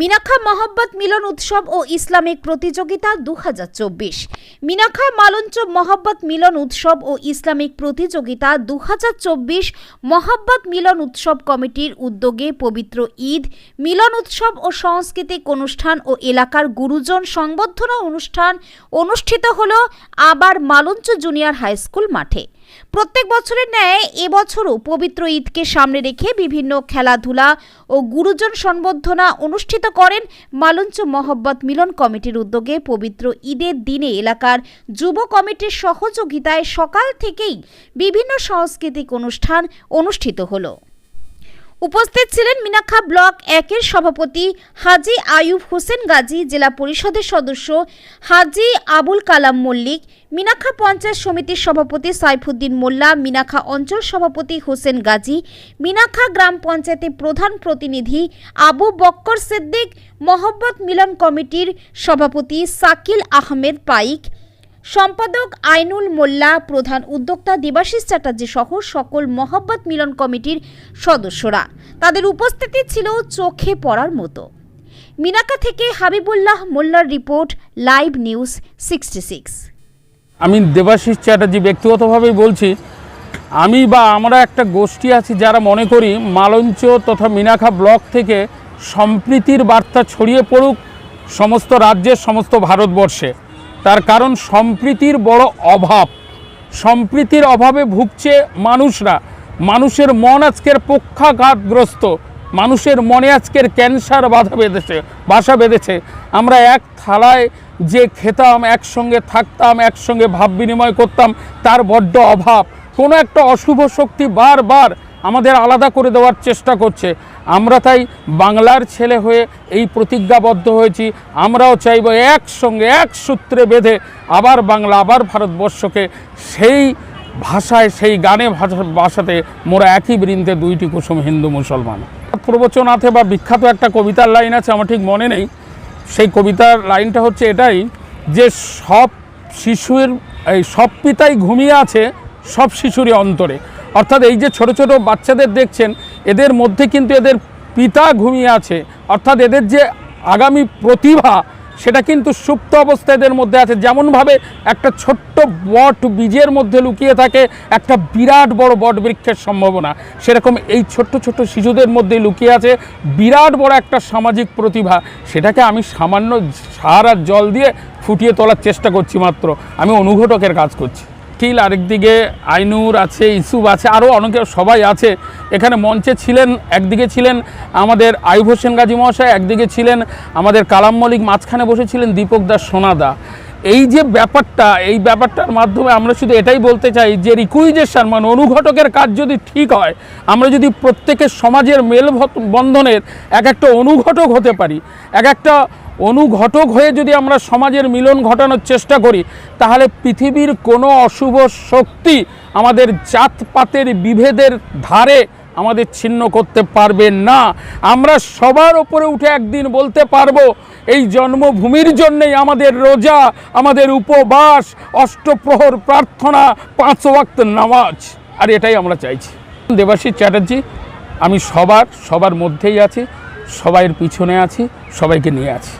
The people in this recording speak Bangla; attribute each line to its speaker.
Speaker 1: মিনাখা মহব্বত মিলন উৎসব ও ইসলামিক প্রতিযোগিতা দু হাজার চব্বিশ। মিনাখা মালঞ্চ মহব্বত মিলন উৎসব ও ইসলামিক প্রতিযোগিতা দু মহব্বত মিলন উৎসব কমিটির উদ্যোগে পবিত্র ঈদ, মিলন উৎসব ও সাংস্কৃতিক অনুষ্ঠান ও এলাকার গুরুজন সংবর্ধনা অনুষ্ঠান অনুষ্ঠিত হল আবার মালঞ্চ জুনিয়র হাই স্কুল মাঠে। প্রত্যেক বছরের ন্যায় এবছরও পবিত্র ঈদকে সামনে রেখে বিভিন্ন খেলাধুলা ও গুরুজন সম্বর্ধনা অনুষ্ঠিত করেন মালঞ্চ মহব্বত মিলন কমিটির উদ্যোগে পবিত্র ঈদের দিনে এলাকার যুব কমিটির সহযোগিতায় সকাল থেকেই বিভিন্ন সাংস্কৃতিক অনুষ্ঠান অনুষ্ঠিত হলো। উপস্থিত ছিলেন মিনাখা ব্লক একের সভাপতি হাজি আয়ুব হোসেন গাজী, জেলা পরিষদের সদস্য হাজি আবুল কালাম মল্লিক মিনাখা পঞ্চায়েত সমিতির সভাপতি সাইফুদ্দিন মোল্লা মিনাখা অঞ্চল সভাপতি হোসেন গাজী মিনাখা গ্রাম পঞ্চায়েতের প্রধান প্রতিনিধি আবু বক্কর সিদ্দিক, মহব্বত মিলন কমিটির সভাপতি সাকিল আহমেদ পাইক সম্পাদক আইনুল মোল্লা, প্রধান উদ্যোক্তা দেবাশিস চ্যাটার্জি সহ সকল মহব্বত মিলন কমিটির সদস্যরা। তাদের উপস্থিতি ছিল চোখে পড়ার মতো। মিনাকা থেকে হাবিবুল্লাহ মোল্লার report, live news sixty six.
Speaker 2: আমি দেবাশিস চ্যাটার্জি ব্যক্তিগতভাবেই বলছি, আমি বা আমরা একটা গোষ্ঠী আছি যারা মনে করি মালঞ্চ তথা মিনাখা ব্লক থেকে সম্প্রীতির বার্তা ছড়িয়ে পড়ুক সমস্ত রাজ্যের, সমস্ত ভারতবর্ষে। তার কারণ সম্প্রীতির বড় অভাব। সম্প্রীতির অভাবে ভুগছে মানুষরা। মানুষের মন আজকের পক্ষাঘাতগ্রস্ত। মানুষের মনে আজকের ক্যান্সার বাধা বেঁধেছে, বাসা বেঁধেছে। আমরা এক থালায় যে খেতাম, একসঙ্গে থাকতাম, একসঙ্গে ভাব বিনিময় করতাম, তার বড্ড অভাব। কোনো একটা অশুভ শক্তি বারবার আমাদের আলাদা করে দেওয়ার চেষ্টা করছে। আমরা তাই বাংলার ছেলে হয়ে এই প্রতিজ্ঞাবদ্ধ হয়েছি। আমরাও চাইব একসঙ্গে এক সূত্রে বেঁধে আবার বাংলা, আবার ভারতবর্ষকে সেই ভাষায়, সেই গানে ভাষা, ভাষাতে মোরা একই বৃন্দে দুইটি কুসুম হিন্দু মুসলমান। প্রবচনাথে বা বিখ্যাত একটা কবিতার লাইন আছে, আমার ঠিক মনে নেই। সেই কবিতার লাইনটা হচ্ছে এটাই যে সব শিশুর, এই সব পিতাই ঘুমিয়ে আছে, সব শিশুরই অন্তরে। অর্থাৎ এই যে ছোট ছোট বাচ্চাদের দেখছেন, এদের মধ্যে কিন্তু এদের পিতা ঘুমিয়ে আছে। অর্থাৎ এদের যে আগামী প্রতিভা, সেটা কিন্তু সুপ্ত অবস্থা এদের মধ্যে আছে। যেমনভাবে একটা ছোট্ট বট বীজের মধ্যে লুকিয়ে থাকে, একটা বিরাট বড় বট বৃক্ষের সম্ভাবনা। সেরকম এই ছোট্ট ছোট্ট শিশুদের মধ্যে লুকিয়ে আছে বিরাট বড় একটা সামাজিক প্রতিভা। সেটাকে আমি সামান্য সার আর জল দিয়ে ফুটিয়ে তোলার চেষ্টা করছি মাত্র। আমি অনুঘটকের কাজ করছি। কিল আরেকদিকে আইনুর আছে ইসুব আছে আরও অনেকে সবাই আছে। এখানে মঞ্চে ছিলেন, একদিকে ছিলেন আমাদের আয়ুব হোসেন গাজী মহাশয়, একদিকে ছিলেন আমাদের কালাম মল্লিক, মাঝখানে বসেছিলেন দীপক দাস সোনাদা। এই যে ব্যাপারটা, এই ব্যাপারটার মাধ্যমে আমরা শুধু এটাই বলতে চাই যে রিকুইজেশন মানে অনুঘটকের কাজ যদি ঠিক হয়, আমরা যদি প্রত্যেকের সমাজের মেল বন্ধনের এক একটা অনুঘটক হতে পারি, এক একটা অনুঘটক হয়ে যদি আমরা সমাজের মিলন ঘটানোর চেষ্টা করি, তাহলে পৃথিবীর কোনো অশুভ শক্তি আমাদের জাতপাতের বিভেদের ধারে আমাদের ছিন্ন করতে পারবে না। আমরা সবার ওপরে উঠে একদিন বলতে পারব, এই জন্মভূমির জন্যেই আমাদের রোজা, আমাদের উপবাস, অষ্টপ্রহর প্রার্থনা, পাঁচ ওয়াক্ত নামাজ। আর এটাই আমরা চাইছি। দেবাশিস চ্যাটার্জি, আমি সবার সবার মধ্যেই আছি, সবাইয়ের পিছনে আছি, সবাইকে নিয়ে আছি।